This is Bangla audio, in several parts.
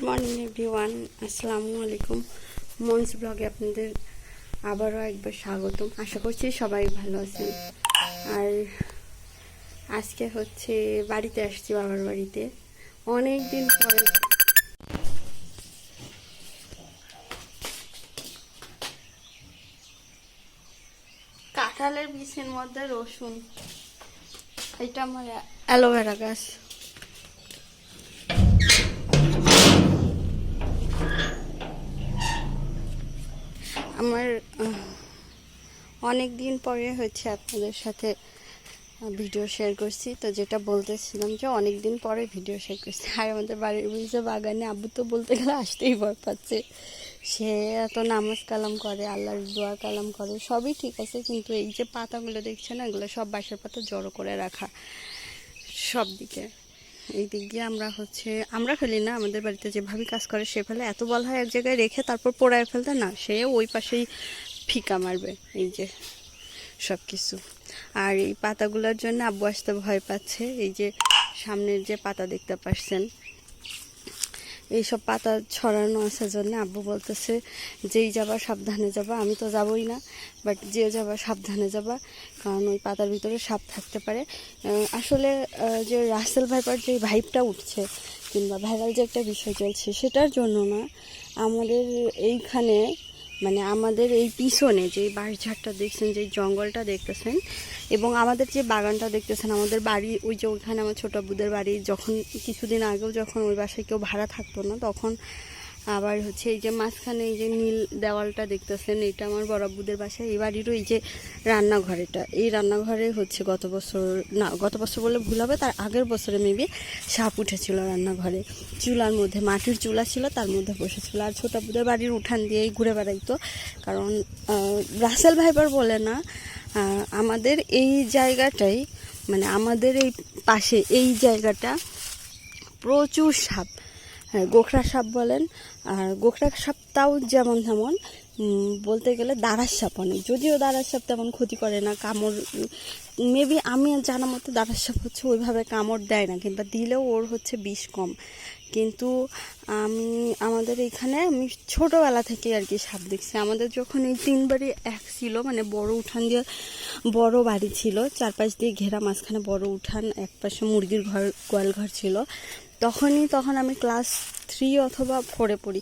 গুড মর্নিং এভরিওয়ান আসসালামু আলাইকুম মন্স ব্লগে আপনাদের আবারও একবার স্বাগতম। আশা করছি সবাই ভালো আছেন। আর আজকে হচ্ছে বাড়িতে আসছি, বাবার বাড়িতে। অনেক দিন পরে কাঁঠালের বীজের মধ্যে রসুন। এটা আমার অ্যালোভেরা গাছ। আমার অনেক দিন পরে হচ্ছে আপনাদের সাথে ভিডিও শেয়ার করছি। তো যেটা বলতেছিলাম যে অনেক দিন পরে ভিডিও শেয়ার করছি। আর আমাদের বাড়ির বুঝে বাগানে আব্বু তো বলতে গেলে আসতেই ভয় পাচ্ছে। সে এত নামাজ কালাম করে, আল্লাহর দোয়া কালাম করে, সবই ঠিক আছে। কিন্তু এই যে পাতাগুলো দেখছে না এগুলো সব বাসার পাতা জড়ো করে রাখা। সব দিকে এই দিক দিয়ে আমরা হচ্ছে, আমরা ফেলি না, আমাদের বাড়িতে যেভাবে কাজ করে সে ফেলে। এত বল হয় এক জায়গায় রেখে তারপর পোড়ায় ফেলতে, না, সে ওই পাশেই ফিকা মারবে, এই যে সব কিছু আর এই পাতাগুলোর জন্য আব্বু আসতে ভয় পাচ্ছে, এই যে সামনের যে পাতা দেখতে পাচ্ছেন এইসব পাতা ছড়ানো আসার জন্য আব্বু বলতেছে, যেই যাবা সাবধানে যাবা, আমি তো যাবই না বাট যে যাবা সাবধানে যাবা, কারণ ওই পাতার ভিতরে সাপ থাকতে পারে। আসলে যে রাসেল ভাইপার যে ভাইবটা উঠছে, কিংবা ভাইরাল যে একটা বিষয় চলছে, সেটার জন্য না, আমাদের এইখানে মানে আমাদের এই পিছনে যে বাঁশঝাড়টা দেখছেন, যে জঙ্গলটা দেখতেছেন এবং আমাদের যে বাগানটা দেখতেছেন, আমাদের বাড়ি ওই যে ওইখানে আমার ছোটো বুদের বাড়ি, যখন কিছুদিন আগেও যখন ওই বাসায় কেউ ভাড়া থাকতো না, তখন আবার হচ্ছে এই যে মাঝখানে এই যে নীল দেওয়ালটা দেখতেছেন, এটা আমার বরাবুদের বাসায়, এই বাড়িরও এই যে রান্নাঘরেটা। এই রান্নাঘরে হচ্ছে গত বছর, না, গত বছর বলে ভুল হবে, তার আগের বছরে মেবি সাপ উঠেছিল রান্নাঘরে। চুলার মধ্যে, মাটির চুলা ছিল, তার মধ্যে বসেছিল। আর ছোটাবুদের বাড়ির উঠান দিয়েই ঘুরে বেড়াইতো। কারণ রাসেল ভাইবার বলে না আমাদের এই জায়গাটাই মানে আমাদের এই পাশে, এই জায়গাটা প্রচুর সাপ। গোখরা সাপ বলেন। আর গোখরা সাপটাও যেমন তেমন বলতে গেলে দাঁড়ার সাপ অনেক। যদিও দাঁড়ার সাপ তেমন ক্ষতি করে না, কামড় মেবি আমি জানা মতো দাঁড়ার সাপ হচ্ছে ওইভাবে কামড় দেয় না, কিংবা দিলেও ওর হচ্ছে বিষ কম। কিন্তু আমি, আমাদের এখানে আমি ছোটোবেলা থেকে আর কি সাপ দেখছি। আমাদের যখন এই তিন বাড়ি এক ছিল মানে বড় উঠান দিয়ে বড় বাড়ি ছিল, চারপাশ দিয়ে ঘেরা মাঝখানে বড় উঠান, এক পাশে মুরগির ঘর, গোয়াল ঘর ছিল। তখনই, তখন আমি ক্লাস থ্রি অথবা ফোরে পড়ি।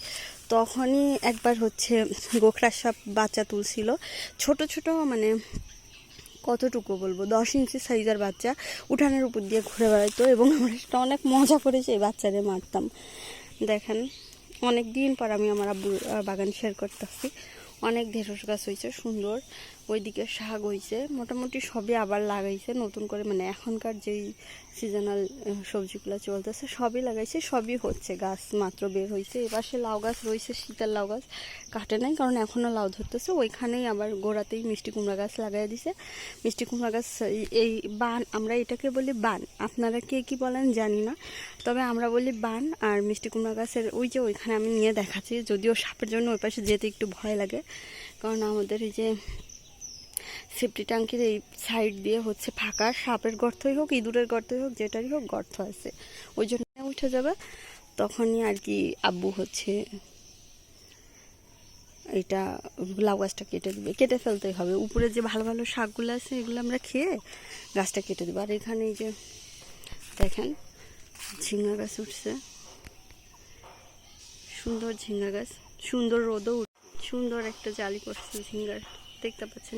তখনই একবার হচ্ছে গোখরা সাপ বাচ্চা তুলছিল। ছোট ছোট মানে কতটুকু বলব? দশ ইঞ্চি সাইজের বাচ্চা উঠানের উপর দিয়ে ঘুরে বেড়াইতো এবং আমরা সেটা অনেক মজা করে এই বাচ্চাদের মারতাম। দেখেন অনেক দিন পর আমি আমার আব্বুর বাগান শেয়ার করতেছি। অনেক ঢেঁড়স গাছ হয়েছে, সুন্দর। ওইদিকে শাক হয়েছে মোটামুটি সবই আবার লাগাইছে নতুন করে। মানে এখনকার যেই সিজনাল সবজিগুলো চলতেছে, সবই লাগাইছে, সবই হচ্ছে। গাছ মাত্র বের হয়েছে এপাশে লাউ গাছ রয়েছে, শীতের লাউ গাছ। কাটে নাই, কারণ এখনও লাউ ধরতেছে। ওইখানেই আবার গোড়াতেই মিষ্টি কুমড়া গাছ লাগাই দিছে। মিষ্টি কুমড়া গাছ এই বান, আমরা এটাকে বলি বান। আপনারা কে কি বলেন জানি না। তবে আমরা বলি বান আর মিষ্টি কুমড়া গাছের ওই যে ওইখানে আমি নিয়ে দেখাচ্ছি। যদিও সাপের জন্য ওই পাশে যেতে একটু ভয় লাগে। কারণ আমাদের এই যে সেফটি ট্যাঙ্কির এই সাইড দিয়ে হচ্ছে ফাঁকা, সাপের গর্তই হোক, ইঁদুরের গর্তই হোক, যেটারই হোক গর্ত আছে। ওই জন্য উঠে যাবে। তখনই আর কি আব্বু হচ্ছে এটা লাউ গাছটা কেটে দেবে। কেটে ফেলতেই হবে। উপরে যে ভালো ভালো শাকগুলো আছে, এগুলো আমরা খেয়ে গাছটা কেটে দেবো। আর এখানে এই যে দেখেন, ঝিঙ্গা গাছ উঠছে। সুন্দর ঝিঙ্গা গাছ। সুন্দর রোদও সুন্দর একটা জালি করছে ঝিঙ্গার। দেখতে পাচ্ছেন?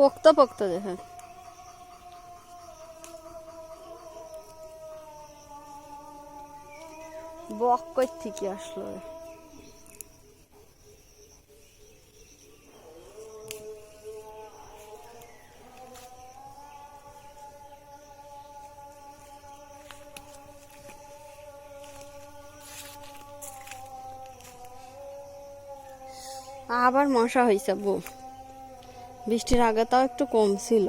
পোক্ত পোক্ত দেখেন বক কই থেকে আসলো। আবার মশা হয়েছে বউ। বৃষ্টির আগে তাও একটু কম ছিল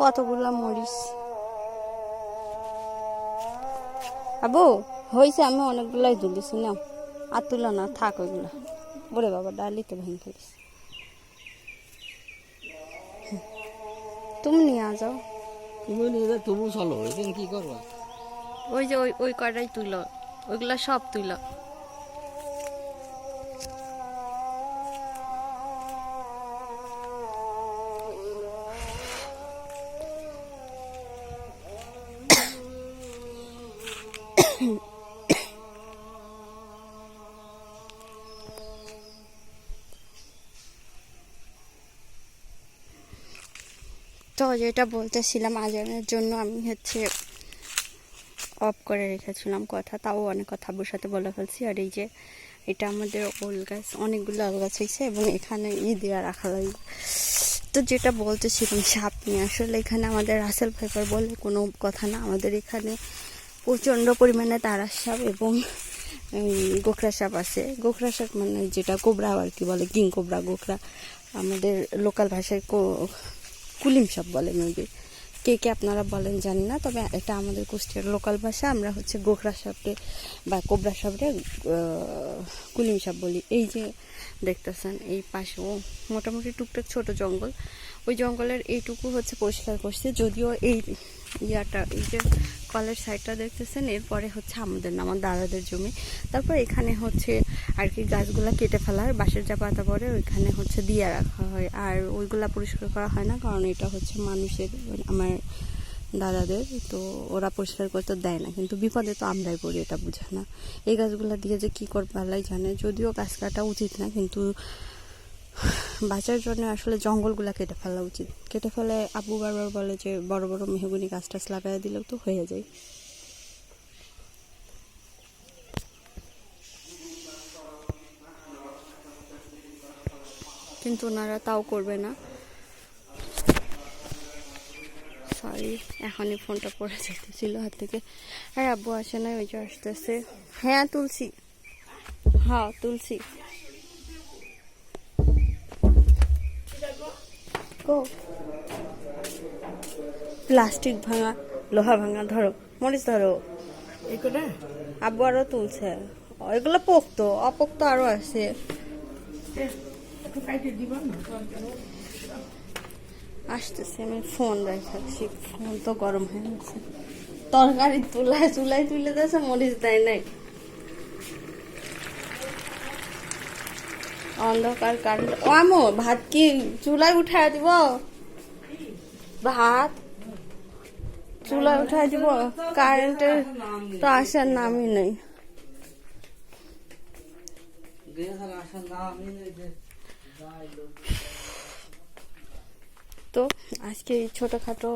কতগুলা মরিচ? আবু হয়েছে আমি অনেকগুলাই তুলেছি না আর তুলো না থাক ওইগুলা। বলে বাবা ডালিতে ভেঙে ফেলিস। তুমি নিয়ে আ যাও। তুমি নিয়ে যাও তবু চলো এদিন কি করবা? ওই যে ওই ওই কটাই তুলো ওইগুলা সব তুলো। তো যেটা বলতেছিলাম আজানের জন্য আমি হচ্ছে অফ করে রেখেছিলাম কথা, তাও অনেক কথা আব্বুর সাথে বলে ফেলছি। আর এই যে এটা আমাদের ওল গাছ, অনেকগুলো ওল গাছ হয়েছে এবং এখানে ই দেওয়া রাখা লাগবে তো যেটা বলতেছিলাম সাপ নিয়ে আসলে এখানে আমাদের রাসেল ফাইবার বলে কোনো কথা না। আমাদের এখানে প্রচণ্ড পরিমাণে তারার সাপ এবং গোখরা সাপ আছে। গোখরা সাপ মানে যেটা কোবরা আর কি বলে? কিং কোবরা, গোখরা। আমাদের লোকাল ভাষায় কুলিম সাপ বলে মেবি কে কে আপনারা বলেন জানি না তবে এটা আমাদের কুষ্টিয়ার লোকাল ভাষা আমরা হচ্ছে গোখরা সাপকে বা কোবরা আহ, কুলিম সাপ বলি। এই যে দেখতেছেন এই পাশেও মোটামুটি টুকটাক ছোট জঙ্গল। ওই জঙ্গলের এইটুকু হচ্ছে পরিষ্কার করছে। যদিও এই ইয়াটা এই যে কলের সাইডটা দেখতেছেন এরপরে হচ্ছে আমাদের না আমার দাদাদের জমি। তারপর এখানে হচ্ছে আর কি গাছগুলা কেটে ফেলার, বাঁশের যা পাতা পরে ওইখানে হচ্ছে দিয়ে রাখা হয়। আর ওইগুলা পরিষ্কার করা হয় না, কারণ এটা হচ্ছে মানুষের মানে আমার দাদাদের, তো ওরা পরিষ্কার করতে দেয় না। কিন্তু বিপদে তো আমরাই পড়ি, এটা বুঝে না। এই গাছগুলা দিয়ে যে কী করবে আল্লাহ জানে। যদিও গাছ কাটা উচিত না, কিন্তু বাঁচার জন্য আসলে জঙ্গলগুলা কেটে ফেলা উচিত। কেটে ফেলে আবু বারবার বলে যে, বড় বড় মেহগুনি গাছ টাছ লাগাই দিলেও তো হয়ে যায়। কিন্তু ওনারা তাও করবে না। সরি এখনই ফোনটা পড়ে যেতেছিল হাত থেকে। আর আব্বু আসে না ওই যে আসতেছে। হ্যাঁ তুলসী। হ্যাঁ তুলসী। গো প্লাস্টিক ভাঙা লোহা ভাঙা ধরো মরিচ ধরো। আব্বু আরও তুলছে। এগুলো পোক্ত অপোক্ত আরও আছে। আসতেছে, আমি ফোন দেখাচ্ছি। ফোন তো গরম হয়ে গেছে। তরকারি তুলায় চুলায় তুলে দিয়েছে, মরিচ দেয় নাই। অন্ধকার কারেন্ট ও আমো ভাত কি চুলায় উঠায় দিব? ভাত? চুলায় উঠায় দিব? কারেন্টের তো আসার নামই নেই। আসার নাম এই যে। তো আজকে এই ছোটোখাটো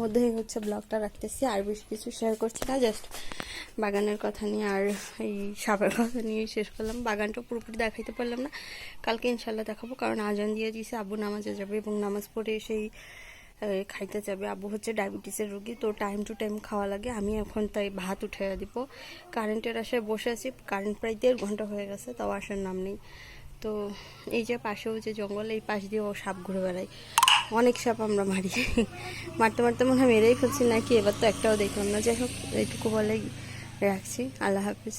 মধ্যেই হচ্ছে ব্লগটা রাখতেছি। আর বেশি কিছু শেয়ার করছি না জাস্ট বাগানের কথা নিয়ে আর এই সাপের কথা নিয়ে শেষ করলাম। বাগানটা পুরোপুরি দেখাইতে পারলাম না। কালকে ইনশাল্লাহ দেখাবো, কারণ আজান দিয়ে দিয়েছে, আব্বু নামাজে যাবে এবং নামাজ পড়ে সেই খাইতে যাবে। আব্বু হচ্ছে ডায়াবেটিসের রোগী, তো টাইম টু টাইম খাওয়া লাগে। আমি এখন তাই ভাত উঠে দিব। কারেন্টের আশায় বসে আছি। কারেন্ট প্রায় দেড় ঘণ্টা হয়ে গেছে, তাও আসার নাম নেই। তো এই যে পাশেও যে জঙ্গল, এই পাশ দিয়ে ও সাপ ঘুরে বেড়ায়। অনেক সাপ আমরা মারি। মারতে মারতে মনে হয় মেরেই ফেলছি নাকি? এবার তো একটাও দেখলাম না। যাই হোক, এইটুকু বলে রাখছি। আল্লাহ হাফিজ।